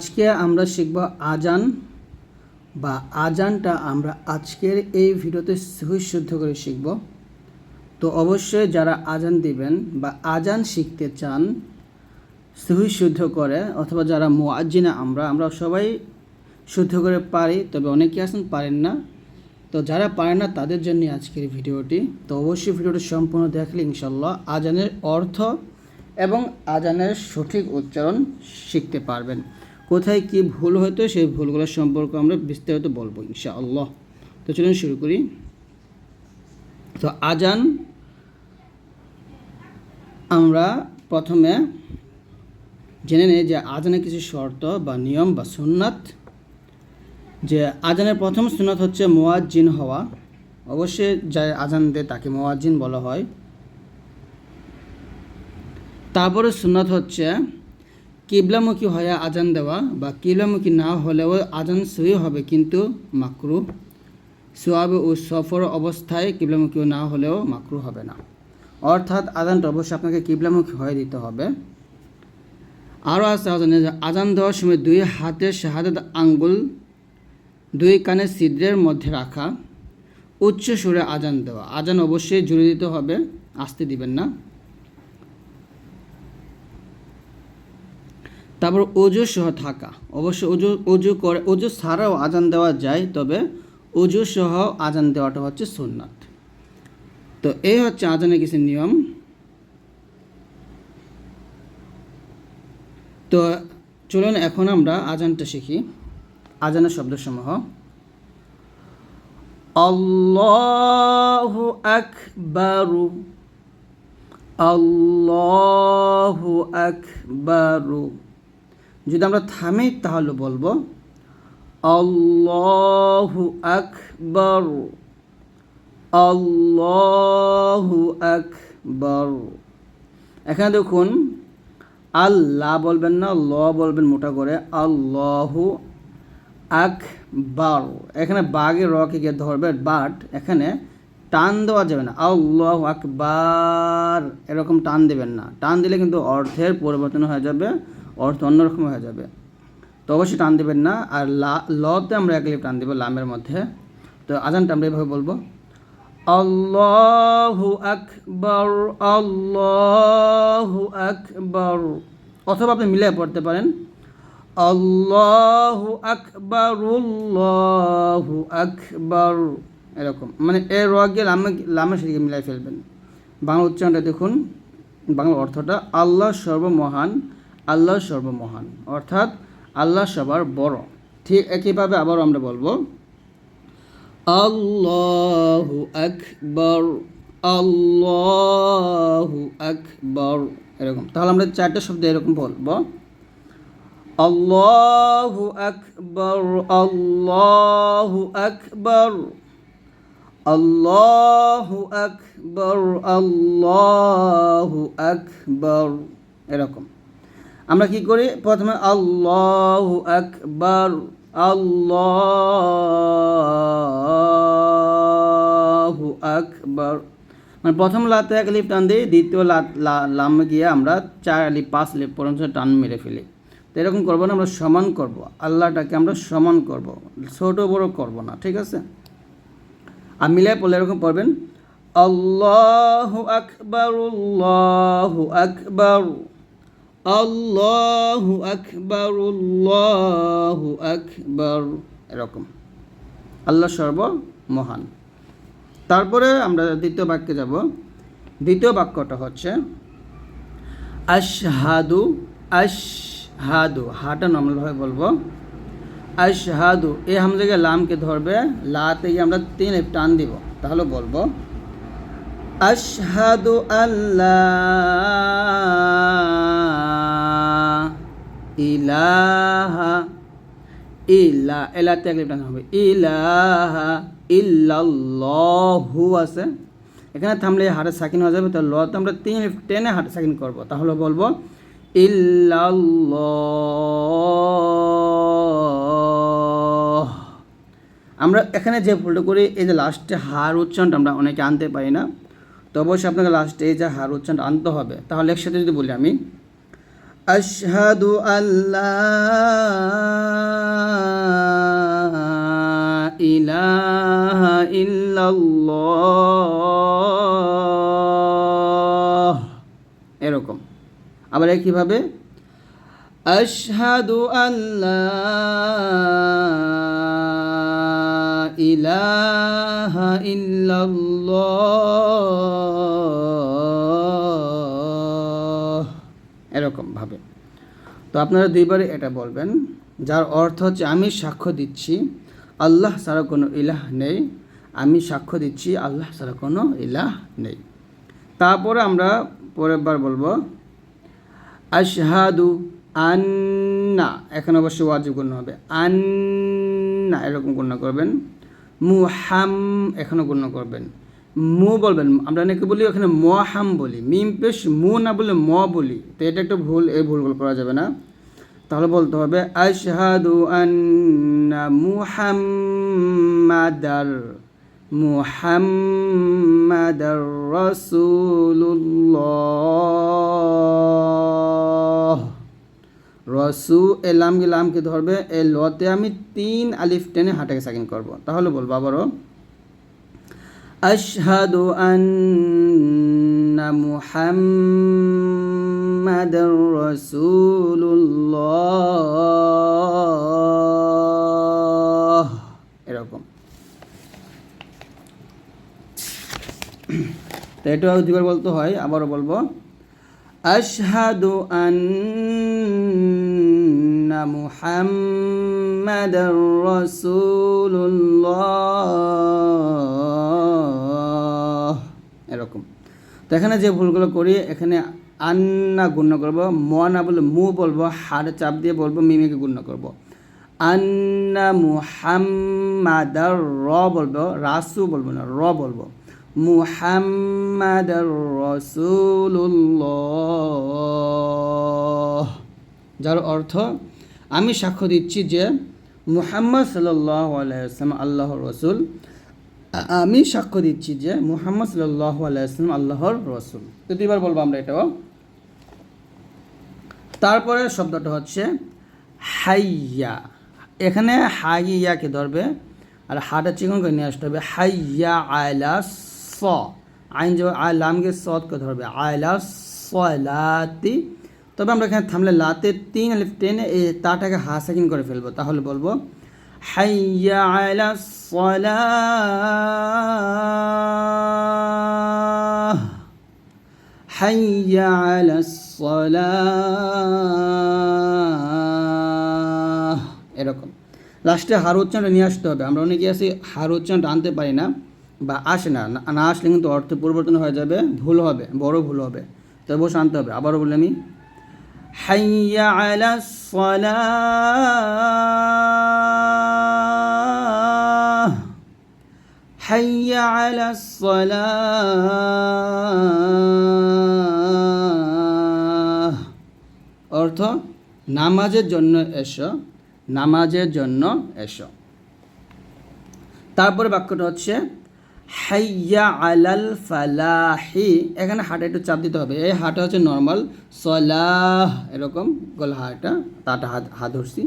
আজকে আমরা শিখব আজান বা আজানটা আমরা আজকের এই ভিডিওতে শুদ্ধ করে শিখব। তো অবশ্যই যারা আজান দিবেন বা আজান শিখতে চান শুদ্ধ করে অথবা যারা মুআজ্জিনা আমরা আমরা সবাই শুদ্ধ করে পারি, তবে অনেকে আছেন পারেন না। তো যারা পারেন না, তাদের জন্য আজকের ভিডিওটি। তো অবশ্যই ভিডিওটি সম্পূর্ণ দেখলে ইনশাল্লাহ আজানের অর্থ এবং আজানের সঠিক উচ্চারণ শিখতে পারবেন। কোথায় কি ভুল হয়তো সেই ভুলগুলো সম্পর্কে আমরা বিস্তারিত বলব, ইনশাআল্লাহ। তো চলুন শুরু করি। তো আজান আমরা প্রথমে জেনে নেই যে আজানের কিছু শর্ত বা নিয়ম বা সুন্নাত। যে আজানের প্রথম সুন্নাত হচ্ছে মোয়াজ্জিন হওয়া। অবশ্যই যা আজান দেয় তাকে মোয়াজ্জিন বলা হয়। তারপরে সুন্নাত হচ্ছে কিবলামুখী হয়ে আজান দেওয়া বা কিবলামুখী না হলেও আজান সহি হবে কিন্তু মাকরু সোয়াবে ও সফর অবস্থায় কিবলামুখী না হলেও মাকরু হবে না। অর্থাৎ আজানটা অবশ্যই আপনাকে কিবলামুখী হয়ে দিতে হবে। আরও আছে আজানে আজান দেওয়ার সময় দুই হাতের শাহাদাত আঙ্গুল, দুই কানে ছিদ্রের মধ্যে রাখা, উচ্চ সুরে আজান দেওয়া। আজান অবশ্যই জুড়ে দিতে হবে, আসতে দিবেন না। তারপর অজু সহ থাকা। অবশ্য অজু অজু করে অজু ছাড়াও আজান দেওয়া যায়, তবে অজু সহ আজান দেওয়াটা হচ্ছে সুন্নাত। তো এই হচ্ছে আজানের কিছু নিয়ম। তো চলুন এখন আমরা আজানটা শিখি। আজানের শব্দসমূহ। আল্লাহু আকবারু। আল্লাহু আকবারু। যদি আমরা থামি তাহলে বলব, আল্লাহু আকবর আল্লাহু আকবর। এখানে দেখুন, আল্লাহ বলবেন না, ল বলবেন মোটা করে, আল্লাহু আকবার। এখানে বাঘের রকে গিয়ে ধরবে বাট এখানে টান দেওয়া যাবে না, আল্লাহ আকবার। এরকম টান দেবেন না। টান দিলে কিন্তু অর্থের পরিবর্তন হয়ে যাবে অর্থ অন্যরকম হয়ে যাবে। তো অবশ্যই টান দেবেন না। আর লা লতে আমরা এক টান দেবো লামের মধ্যে। তো আজানটা আমরা এভাবে বলব। আল্লাহু আকবর আল্লাহু আকবর। অথবা আপনি মিলিয়ে পড়তে পারেন। আল্লাহু আকবর আল্লাহু আকবর। এরকম। মানে এর র গিয়ে লামে লামের সাথে মিলাই ফেলবেন। বাংলা উচ্চারণটা দেখুন। বাংলা অর্থটা আল্লাহ সর্বমহান। আল্লাহ সর্বমহান, অর্থাৎ আল্লাহ সবার বড়। ঠিক একইভাবে আবার আমরা বলব, আল্লাহু আকবর আল্লাহু আকবর, এরকম। তাহলে আমরা চারটে শব্দ এরকম বলব, আল্লাহু আকবর আল্লাহু আকবর আল্লাহু আকবর আল্লাহু আকবর, এরকম। আমরা কি করি? প্রথমে আল্লাহ আকবর আল্লাহ আকবর। মানে প্রথম লাতে এক লিপ টান দিই, দ্বিতীয় লাত লাম গিয়ে আমরা চার লিপ পাঁচ লিপ পর্যন্ত টান মেরে ফেলি। তো এরকম করব না, আমরা সমান করব। আল্লাহটাকে আমরা সমান করব, ছোট বড় করব না, ঠিক আছে? আর মিলাই পড়লে এরকম পড়বেন, আল্লাহ আকবর আল্লাহ আকবর। আল্লাহু আকবর আল্লাহু আকবর। এরকম। আল্লাহ সর্ব মহান তারপরে আমরা দ্বিতীয় বাক্যে যাব। দ্বিতীয় বাক্যটা হচ্ছে, আশহাদু আশহাদু। হাটা নম্রভাবে বলব। আশহাদু এই হামজাকে লামকে ধরবে, লাতে গিয়ে আমরা তিন টান দিব। তাহলে বলব, আশহাদু আল্লাহ ইলাহা ইলা এলাতে এক লিপটান হবে। ইলাহা ইল্লাল্লাহু আছে। এখানে থামলে হাটে সাকিন হয়ে যাবে তো লতে আমরা তিন টেনে হাটে সাকিন করব। তাহলে বলব, ইল্লাল্লাহ। আমরা এখানে যে ভুলটা করি, এই যে লাস্টে হার উচ্চারণটা আমরা অনেকে আনতে পারি না। তো অবশ্যই আপনাকে লাস্টে এই যে হার উচ্চারণটা আনতে হবে। তাহলে একসাথে যদি বলি আমি أشهد أن لا إله إلا الله এরকম আবার কীভাবে أشهد أن لا إله إلا الله এরকম ভাবে তো আপনারা দুইবারে এটা বলবেন, যার অর্থ হচ্ছে, আমি সাক্ষ্য দিচ্ছি, আল্লাহ ছাড়া কোনো ইলাহ নেই। আমি সাক্ষ্য দিচ্ছি, আল্লাহ ছাড়া কোনো ইলাহ নেই। তারপরে আমরা পরের বার বলব, আশহাদু আন্না, এখানে অবশ্যই ওয়াজিব গুণ হবে, আন্না, এরকম গণ্য করবেন, মুহাম এখানে গণ্য করবেন। মু বলবেন, আমরা অনেকে বলি এখানে মহাম বলি, মিম পেশ মু না বলে ম বলি, তো এটা একটা ভুল, এই ভুলগুলো করা যাবে না। তাহলে বলতে হবে, আশহাদু আন্না মুহাম্মাদার মুহাম্মাদার রাসূলুল্লাহ। রসু এলাম লাম লামকে ধরবে, এ লতে আমি তিন আলিফ টেনে হাটাকে সাকিন করব। তাহলে বলব আবারও আশহাদু আন্না মুহাম্মাদার রাসূলুল্লাহ এরকম। তো এটাও দুবার বলতে হয়, আবারও বলব। আশহাদু আন্না মুহাম্মাদার এরকম তো এখানে যে ভুলগুলো করি, এখানে আন্না গুণ্য করব ম না বলে মু বলব হাড়ে চাপ দিয়ে বলব, মিমিকে গুণ্য করব। আন্না মুহাম্মাদার র বলব রাসু বলব না, র বলব। মুহাম্মাদার রসুল্লাহ যার অর্থ, আমি সাক্ষ্য দিচ্ছি যে মুহাম্মদ সাল্লাহ আলাইসলাম আল্লাহর রসুল। আমি সাক্ষ্য দিচ্ছি যে মুহাম্মদ সাল্লাহ আলাইসলাম আল্লাহর রসুল। তো দুইবার বলব আমরা এটাও। তারপরে শব্দটা হচ্ছে হাইয়া। এখানে হাইয়াকে ধরবে? আর হাটা চিকন করে নিয়ে আসতে হবে, হাইয়া আয়লা স। আইন যে আলামকে সদকে ধরবে আয়লা সলাতি। তবে আমরা এখানে থামলে লাতে তিন আলিফ টেনে এই তাটাকে হাসাকিন করে ফেলব। তাহলে বলব হাইয়া আয়লা সলাহ। হাইয়া আলা সলাহ। এরকম। লাস্টে হার উচ্চারণটা নিয়ে আসতে হবে। আমরা অনেকে আছি হার উচ্চারণটা আনতে পারি না বা আসে না। না আসলে কিন্তু অর্থ পরিবর্তন হয়ে যাবে, ভুল হবে, বড় ভুল হবে। তো বসে আনতে হবে। আবারও বলে আমি, হাইয়া আলা সলাহ। হাইয়া আলা সলাহ অর্থ, নামাজের জন্য এসো, নামাজের জন্য এসো। তারপরে বাক্যটা হচ্ছে, হাইয়া আলাল ফালাহি। এখানে হাটে একটু চাপ দিতে হবে। এই হাটা হচ্ছে নর্মাল সলাহ, এরকম গলা হাটা, তাটা হাত হাত ধরছি।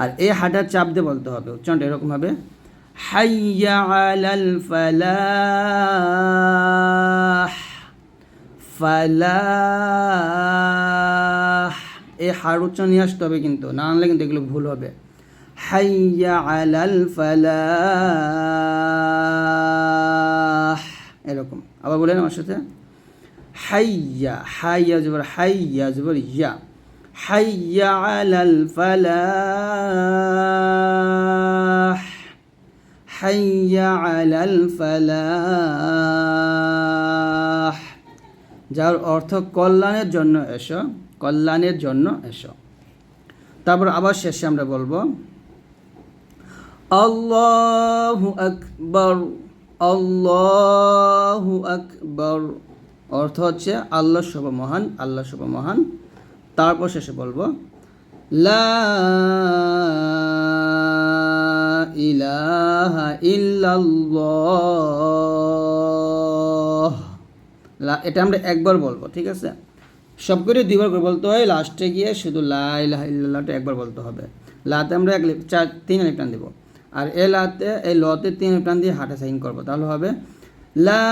আর এই হাটার চাপ দিয়ে বলতে হবে, উচ্চারণটা এরকম হবে হাইয়া আলাল ফালাহ ফালাহ। এই হার উচ্চারণ নিয়ে আসতে হবে কিন্তু, না আনলে কিন্তু এগুলো ভুল হবে। হাইয়া আলাল ফালাহ। এরকম। আবার বলেন আমার সাথে। হাইয়া হাইয়া জবর হাইয়া জবর, ইয়া। হাইয়া আলাল ফালাহ। হাইয়া আলাল ফালাহ। যার অর্থ কল্যাণের জন্য এসো, কল্যাণের জন্য এসো। তারপর আবার শেষে আমরা বলব, আল্লাহু আকবর আল্লাহু আকবর। অর্থ হচ্ছে আল্লাহ সব মহান আল্লাহ সব মহান তারপর শেষে বলব, লা ইলাহা ইল্লাল্লাহ। এটা আমরা একবার বলব, ঠিক আছে? সব দুইবার করে বলতে হয়, লাস্টে গিয়ে শুধু লা ইলাহা ইল্লাল্লাহটা একবার বলতে হবে। লাতে আমরা এক চার, তিন লিপ টান দেবো। আর এ লাতে এই লতে তিন লিপ টান দিয়ে হাঁটা সাইন করব, তাহলে হবে লা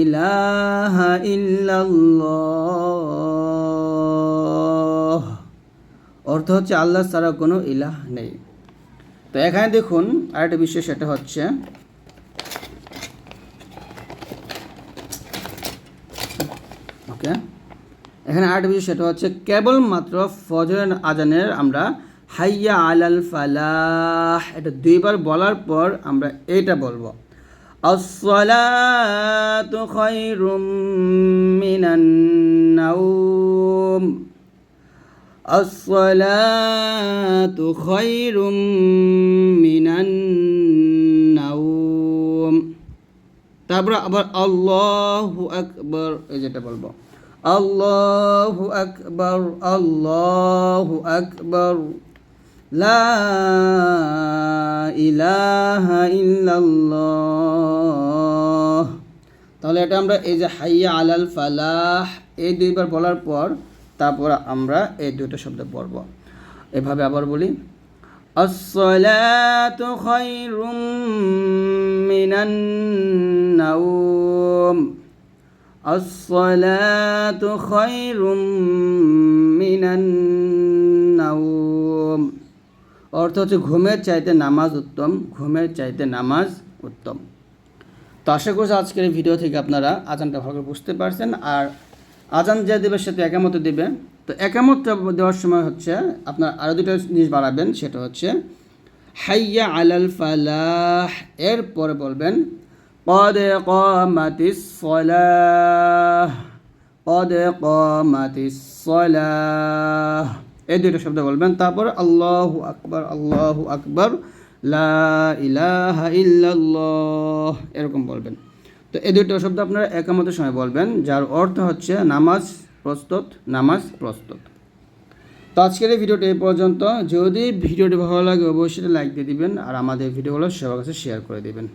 ইলাহা ইল্লাল্লাহ। অর্থ হচ্ছে আল্লাহ ছাড়া কোনো ইলাহ নেই তো এখানে দেখুন আরেকটা বিষয় সেটা হচ্ছে ওকে এখানে আরেকটা বিষয় সেটা হচ্ছে কেবলমাত্র ফজরের আজানের আমরা হাইয়া আলাল ফালাহ এটা দুইবার বলার পর আমরা এটা বলবো الصلاة خير من النوم الصلاة خير من النوم তারপরে আবার আল্লাহু আকবর এই যেটা বলবো আল্লাহু আকবর আল্লাহু আকবর লা ইলাহা ইল্লাল্লাহ তাহলে এটা আমরা এই যে হাইয়া আলাল ফালাহ এই দুইবার বলার পর তারপর আমরা এই দুটো শব্দ পড়ব। এভাবে আবার বলি, আসসালাতু খায়রুম মিনান নাওম। আসসালাতু খায়রুম মিনান নাওম। অর্থ হচ্ছে ঘুমের চাইতে নামাজ উত্তম, ঘুমের চাইতে নামাজ উত্তম। তো আশা করছি আজকের ভিডিও থেকে আপনারা আজানটা ভালো করে বুঝতে পারছেন। আর আজান যে দেবে, সে তো একামত দেবে। তো একামত দেওয়ার সময় হচ্ছে আপনার আরও দুটো জিনিস বাড়াবেন, সেটা হচ্ছে, হাইয়া আলাল ফালাহ। এরপরে বলবেন পদে কমাতিস সলাহ। পদে কমাতিস সলাহ। এই দুটো শব্দ বলবেন, তারপর, আল্লাহু আকবর আল্লাহু আকবর, লা ইলাহা ইল্লাল্লাহ। এরকম বলবেন। তো এই দুটো শব্দ আপনারা একমত সময় বলবেন, যার অর্থ হচ্ছে নামাজ প্রস্তুত নামাজ প্রস্তুত। তো আজকের এই ভিডিওটি এই পর্যন্ত। যদি ভিডিওটি ভালো লাগে, অবশ্যই লাইক দিয়ে দিবেন, আর আমাদের ভিডিওগুলো সবার কাছে শেয়ার করে দিবেন।